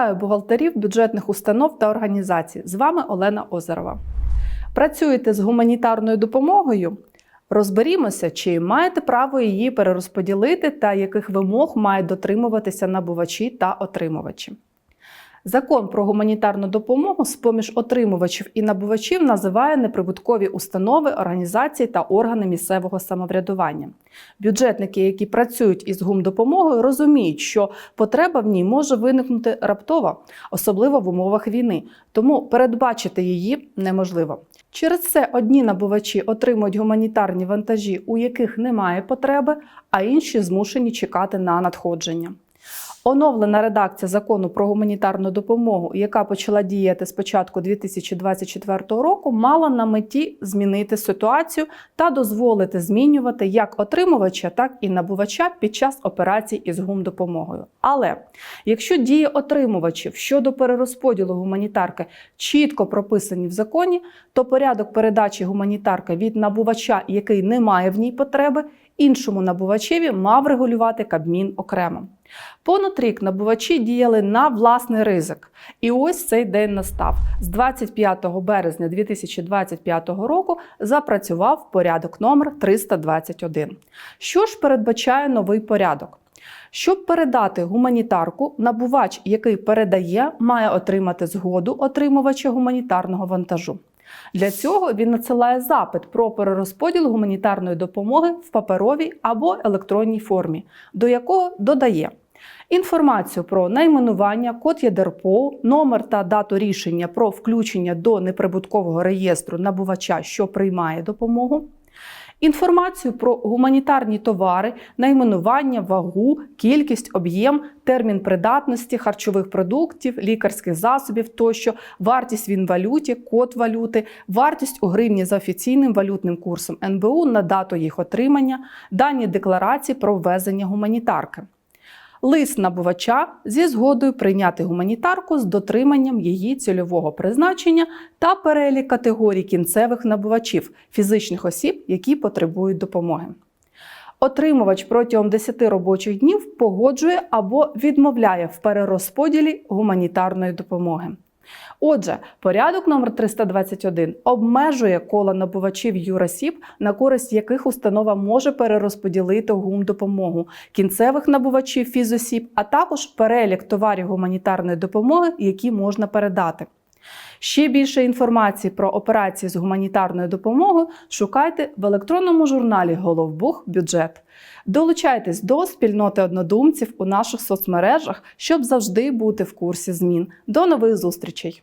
Вітаю бухгалтерів бюджетних установ та організацій. З вами Олена Озерова. Працюєте з гуманітарною допомогою? Розберімося, чи маєте право її перерозподілити та яких вимог мають дотримуватися набувачі та отримувачі. Закон про гуманітарну допомогу з поміж отримувачів і набувачів називає неприбуткові установи, організації та органи місцевого самоврядування. Бюджетники, які працюють із гумдопомогою, розуміють, що потреба в ній може виникнути раптово, особливо в умовах війни, тому передбачити її неможливо. Через це одні набувачі отримують гуманітарні вантажі, у яких немає потреби, а інші змушені чекати на надходження. Оновлена редакція закону про гуманітарну допомогу, яка почала діяти з початку 2024 року, мала на меті змінити ситуацію та дозволити змінювати як отримувача, так і набувача під час операцій із гумдопомогою. Але якщо дії отримувачів щодо перерозподілу гуманітарки чітко прописані в законі, то порядок передачі гуманітарки від набувача, який не має в ній потреби, іншому набувачеві мав регулювати Кабмін окремо. Понад рік набувачі діяли на власний ризик. І ось цей день настав. З 25 березня 2025 року запрацював порядок номер 321. Що ж передбачає новий порядок? Щоб передати гуманітарку, набувач, який передає, має отримати згоду отримувача гуманітарного вантажу. Для цього він надсилає запит про перерозподіл гуманітарної допомоги в паперовій або електронній формі, до якого додає інформацію про найменування, код ЄДРПО, номер та дату рішення про включення до неприбуткового реєстру набувача, що приймає допомогу. Інформацію про гуманітарні товари, найменування, вагу, кількість, об'єм, термін придатності харчових продуктів, лікарських засобів тощо, вартість в інвалюті, код валюти, вартість у гривні за офіційним валютним курсом НБУ на дату їх отримання, дані декларації про ввезення гуманітарки. Лист набувача зі згодою прийняти гуманітарку з дотриманням її цільового призначення та перелік категорій кінцевих набувачів фізичних осіб, які потребують допомоги. Отримувач протягом 10 робочих днів погоджує або відмовляє в перерозподілі гуманітарної допомоги. Отже, порядок номер 321 обмежує коло набувачів юросіб, на користь яких установа може перерозподілити гум допомогу кінцевих набувачів фізосіб, а також перелік товарів гуманітарної допомоги, які можна передати. Ще більше інформації про операції з гуманітарною допомогою шукайте в електронному журналі Головбух Бюджет. Долучайтесь до спільноти однодумців у наших соцмережах, щоб завжди бути в курсі змін. До нових зустрічей!